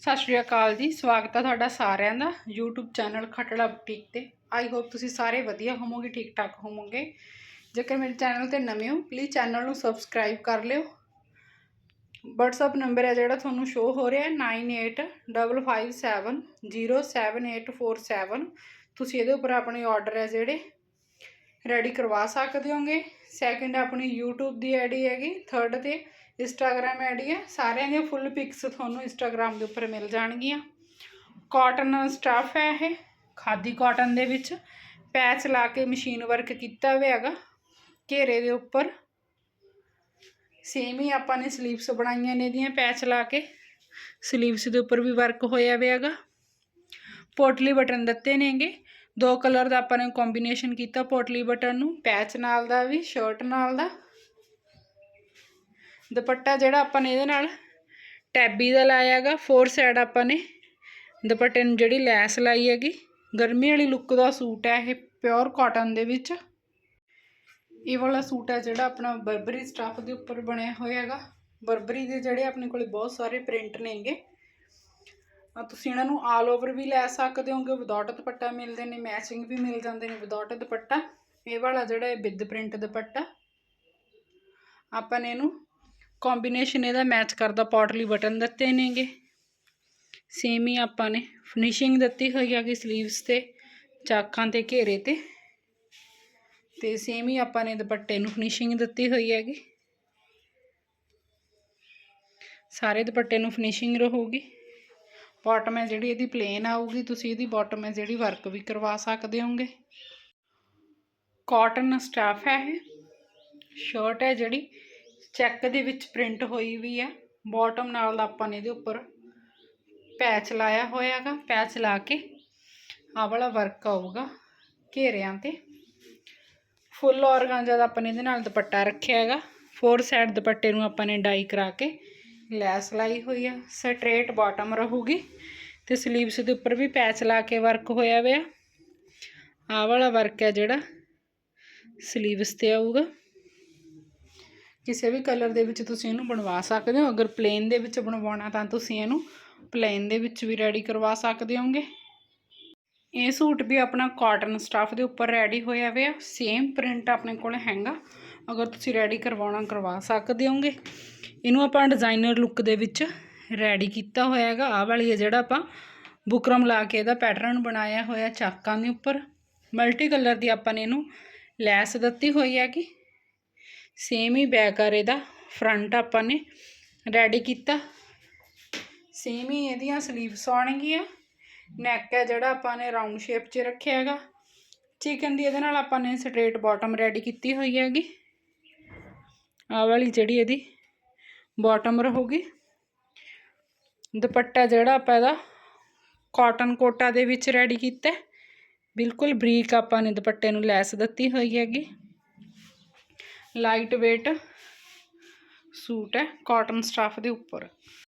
ਸਤਿ ਸ਼੍ਰੀ ਅਕਾਲ ਜੀ, ਸਵਾਗਤ ਹੈ ਤੁਹਾਡਾ ਸਾਰਿਆਂ ਦਾ YouTube ਚੈਨਲ ਖਟੜਾ ਬੁਟੀਕ ਤੇ। ਆਈ ਹੋਪ ਤੁਸੀਂ ਸਾਰੇ ਵਧੀਆ ਹੋਵੋਗੇ ਠੀਕ ਠਾਕ ਹੋਵੋਗੇ। ਜੇਕਰ ਮੇਰੇ ਚੈਨਲ ਤੇ ਨਵੇਂ ਹੋ ਪਲੀਜ਼ ਚੈਨਲ ਨੂੰ ਸਬਸਕ੍ਰਾਈਬ ਕਰ ਲਿਓ। WhatsApp ਨੰਬਰ ਹੈ ਜਿਹੜਾ ਤੁਹਾਨੂੰ ਸ਼ੋ ਹੋ ਰਿਹਾ ਹੈ 9855707847 ਤੁਸੀਂ ਇਹਦੇ ਉੱਪਰ ਆਪਣੇ ਆਰਡਰ ਹੈ ਜਿਹੜੇ ਰੈਡੀ ਕਰਵਾ ਸਕਦੇ ਹੋਗੇ। ਸੈਕਿੰਡ ਆਪਣੀ YouTube ਦੀ ਆਈਡੀ ਹੈਗੀ। ਥਰਡ ਤੇ ਇੰਸਟਾਗ੍ਰam ਆਈਡੀ ਹੈ। ਸਾਰਿਆਂ ਦੀਆਂ ਫੁੱਲ ਪਿਕਸ ਤੁਹਾਨੂੰ ਇੰਸਟਾਗ੍ਰam ਦੇ ਉੱਪਰ ਮਿਲ ਜਾਣਗੀਆਂ। ਕਾਟਨ ਸਟਫ ਹੈ ਇਹ। ਖਾਦੀ ਕਾਟਨ ਦੇ ਵਿੱਚ ਪੈਚ ਲਾ ਕੇ ਮਸ਼ੀਨ ਵਰਕ ਕੀਤਾ ਹੋਇਆ ਹੈਗਾ। ਘੇਰੇ ਦੇ ਉੱਪਰ। ਸੇਮ ਹੀ ਆਪਾਂ ਨੇ ਸਲੀਵਸ ਬਣਾਈਆਂ ਨੇ ਇਹਦੀਆਂ ਪੈਚ ਲਾ ਕੇ। ਸਲੀਵਸ ਦੇ ਉੱਪਰ ਵੀ ਵਰਕ ਹੋਇਆ ਹੋਇਆ ਹੈਗਾ। ਪੋਟਲੀ ਬਟਨ ਦਿੱਤੇ ਨੇਗੇ। ਦੋ ਕਲਰ ਦਾ ਆਪਾਂ ਨੇ ਕੰਬੀਨੇਸ਼ਨ ਕੀਤਾ ਪੋਟਲੀ ਬਟਨ ਨੂੰ ਪੈਚ ਨਾਲ ਦਾ ਵੀ ਸ਼ਰਟ ਨਾਲ ਦਾ। ਦੁਪੱਟਾ ਜਿਹੜਾ ਆਪਾਂ ਨੇ ਇਹਦੇ ਨਾਲ, ਟੈਬੀ ਦਾ ਲਾਇਆ ਹੈਗਾ ਫੋਰ ਸਾਈਡ ਆਪਾਂ ਨੇ। ਦੁਪੱਟੇ ਨੂੰ ਜਿਹੜੀ ਲੈਸ ਲਾਈ ਹੈਗੀ, ਗਰਮੀ ਵਾਲੀ ਲੁੱਕ ਦਾ ਸੂਟ ਹੈ ਇਹ ਪਿਓਰ ਕਾਟਨ ਦੇ ਵਿੱਚ। ਇਹ ਵਾਲਾ ਸੂਟ ਹੈ ਜਿਹੜਾ ਆਪਣਾ ਬਰਬਰੀ ਸਟਾਫ ਦੇ ਉੱਪਰ ਬਣਿਆ ਹੋਇਆ ਹੈਗਾ। ਬਰਬਰੀ ਦੇ ਜਿਹੜੇ ਆਪਣੇ ਕੋਲ ਬਹੁਤ ਸਾਰੇ ਪ੍ਰਿੰਟ ਨੇਗੇ। ਤੁਸੀਂ ਇਹਨਾਂ ਨੂੰ ਆਲ ਓਵਰ ਵੀ ਲੈ ਸਕਦੇ ਹੋਗੇ ਵਿਦਆਊਟ ਦੁਪੱਟਾ ਮਿਲਦੇ ਨੇ ਮੈਚਿੰਗ ਵੀ ਮਿਲ ਜਾਂਦੇ ਨੇ ਵਿਦਆਊਟ ਦੁਪੱਟਾ। ਇਹ ਵਾਲਾ ਜਿਹੜਾ ਹੈ ਵਿਦ ਪ੍ਰਿੰਟ ਦੁਪੱਟਾ। ਆਪਾਂ ਨੇ ਇਹਨੂੰ ਕੰਬੀਨੇਸ਼ਨ ਇਹਦਾ ਮੈਚ ਕਰਦਾ ਪੋਟਲੀ ਬਟਨ ਦਿੱਤੇ ਨੇਗੇ। ਸੇਮ ਹੀ ਆਪਾਂ ਨੇ ਫਿਨਿਸ਼ਿੰਗ ਦਿੱਤੀ ਹੋਈ ਹੈਗੀ ਸਲੀਵਸ ਤੇ, ਚਾਕਾਂ ਤੇ, ਘੇਰੇ ਤੇ। ਤੇ ਸੇਮ ਹੀ ਆਪਾਂ ਨੇ ਦੁਪੱਟੇ ਨੂੰ ਫਿਨਿਸ਼ਿੰਗ ਦਿੱਤੀ ਹੋਈ ਹੈਗੀ। ਸਾਰੇ ਦੁਪੱਟੇ ਨੂੰ ਫਿਨਿਸ਼ਿੰਗ ਰਹੂਗੀ। ਬਾਟਮ ਹੈ ਜਿਹੜੀ ਇਹਦੀ ਪਲੇਨ ਆਊਗੀ, ਤੁਸੀਂ ਇਹਦੀ ਬਾਟਮ ਹੈ ਜਿਹੜੀ ਵਰਕ ਵੀ ਕਰਵਾ ਸਕਦੇ ਹੋਗੇ। ਕਾਟਨ ਸਟਾਫ ਹੈ ਇਹ। ਸ਼ਰਟ ਹੈ ਜਿਹੜੀ ਚੈੱਕ ਦੇ ਵਿੱਚ ਪ੍ਰਿੰਟ ਹੋਈ ਵੀ ਹੈ। ਬਾਟਮ ਨਾਲ ਆਪਾਂ ਨੇ ਇਹਦੇ ਉੱਪਰ ਪੈਚ ਲਾਇਆ ਹੋਇਆ ਹੈਗਾ ਪੈਚ ਲਾ ਕੇ ਆਹ ਵਾਲਾ ਵਰਕ ਆਊਗਾ ਘੇਰਿਆਂ ਤੇ। ਫੁੱਲ ਔਰਗਾਂਜਾ ਦਾ ਆਪਾਂ ਨੇ ਇਹਦੇ ਨਾਲ ਦੁਪੱਟਾ ਰੱਖਿਆ ਹੈਗਾ। ਫੋਰ ਸਾਈਡ ਦੁਪੱਟੇ ਨੂੰ ਆਪਾਂ ਨੇ ਡਾਈ ਕਰਾ ਕੇ ਲੈਸ ਲਾਈ ਹੋਈ ਆ ਸਟ੍ਰੇਟ ਬਾਟਮ ਰਹੂਗੀ ਤੇ ਸਲੀਵਸ ਦੇ ਉੱਪਰ ਵੀ ਪੈਚ ਲਾ ਕੇ ਵਰਕ ਹੋਇਆ ਹੋਇਆ ਆਹ ਵਾਲਾ ਵਰਕ ਹੈ ਜਿਹੜਾ ਸਲੀਵਸ ਤੇ ਆਊਗਾ। ਕਿਸੇ ਵੀ ਕਲਰ ਦੇ ਵਿੱਚ ਤੁਸੀਂ ਇਹਨੂੰ ਬਣਵਾ ਸਕਦੇ ਹੋ, ਅਗਰ ਪਲੇਨ ਦੇ ਵਿੱਚ ਬਣਵਾਉਣਾ ਤਾਂ ਤੁਸੀਂ ਇਹਨੂੰ ਪਲੇਨ ਦੇ ਵਿੱਚ ਵੀ ਰੈਡੀ ਕਰਵਾ ਸਕਦੇ ਹੋਗੇ ਇਹ ਸੂਟ ਵੀ ਆਪਣਾ ਕਾਟਨ ਸਟਫ ਦੇ ਉੱਪਰ ਰੈਡੀ ਹੋਇਆ ਹੋਇਆ ਸੇਮ ਪ੍ਰਿੰਟ ਆਪਣੇ ਕੋਲ ਹੈਗਾ। ਅਗਰ ਤੁਸੀਂ ਰੈਡੀ ਕਰਵਾਉਣਾ, ਕਰਵਾ ਸਕਦੇ ਹੋਗੇ। ਇਹਨੂੰ ਆਪਾਂ ਡਿਜ਼ਾਈਨਰ ਲੁੱਕ ਦੇ ਵਿੱਚ ਰੈਡੀ ਕੀਤਾ ਹੋਇਆ ਹੈਗਾ। ਆਹ ਵਾਲੀ ਹੈ ਜਿਹੜਾ ਆਪਾਂ ਬੁਕਰਮ ਲਾ ਕੇ ਇਹਦਾ ਪੈਟਰਨ ਬਣਾਇਆ ਹੋਇਆ ਚਾਕਾਂ ਦੇ ਉੱਪਰ। ਮਲਟੀ ਕਲਰ ਦੀ ਆਪਾਂ ਨੇ ਇਹਨੂੰ ਲੈਸ ਦਿੱਤੀ ਹੋਈ ਹੈਗੀ। ਸੇਮ ਹੀ ਬੈਕ ਆ ਇਹਦਾ। ਫਰੰਟ ਆਪਾਂ ਨੇ ਰੈਡੀ ਕੀਤਾ। ਸੇਮ ਹੀ ਇਹਦੀਆਂ ਸਲੀਵਸ ਆਉਣਗੀਆਂ। ਨੈਕ ਹੈ ਜਿਹੜਾ ਆਪਾਂ ਨੇ ਰਾਉਂਡ ਸ਼ੇਪ 'ਚ ਰੱਖਿਆ ਹੈਗਾ। ਚਿਕਨ ਦੀ ਇਹਦੇ ਨਾਲ ਆਪਾਂ ਨੇ ਸਟ੍ਰੇਟ ਬਾਟਮ ਰੈਡੀ ਕੀਤੀ ਹੋਈ ਹੈਗੀ। ਆ ਵਾਲੀ ਜਿਹੜੀ ਇਹਦੀ ਬਾਟਮ ਰਹੂਗੀ ਦੁਪੱਟਾ ਜਿਹੜਾ ਆਪਾਂ ਇਹਦਾ ਕਾਟਨ ਕੋਟਾ ਦੇ ਵਿੱਚ ਰੈਡੀ ਕੀਤਾ। ਬਿਲਕੁਲ ਬਰੀਕ ਆਪਾਂ ਨੇ ਦੁਪੱਟੇ ਨੂੰ ਲੈਸ ਦਿੱਤੀ ਹੋਈ ਹੈਗੀ। ਲਾਈਟ weight ਸੂਟ ਹੈ ਕਾਟਨ ਸਟਫ ਦੇ ਉੱਪਰ।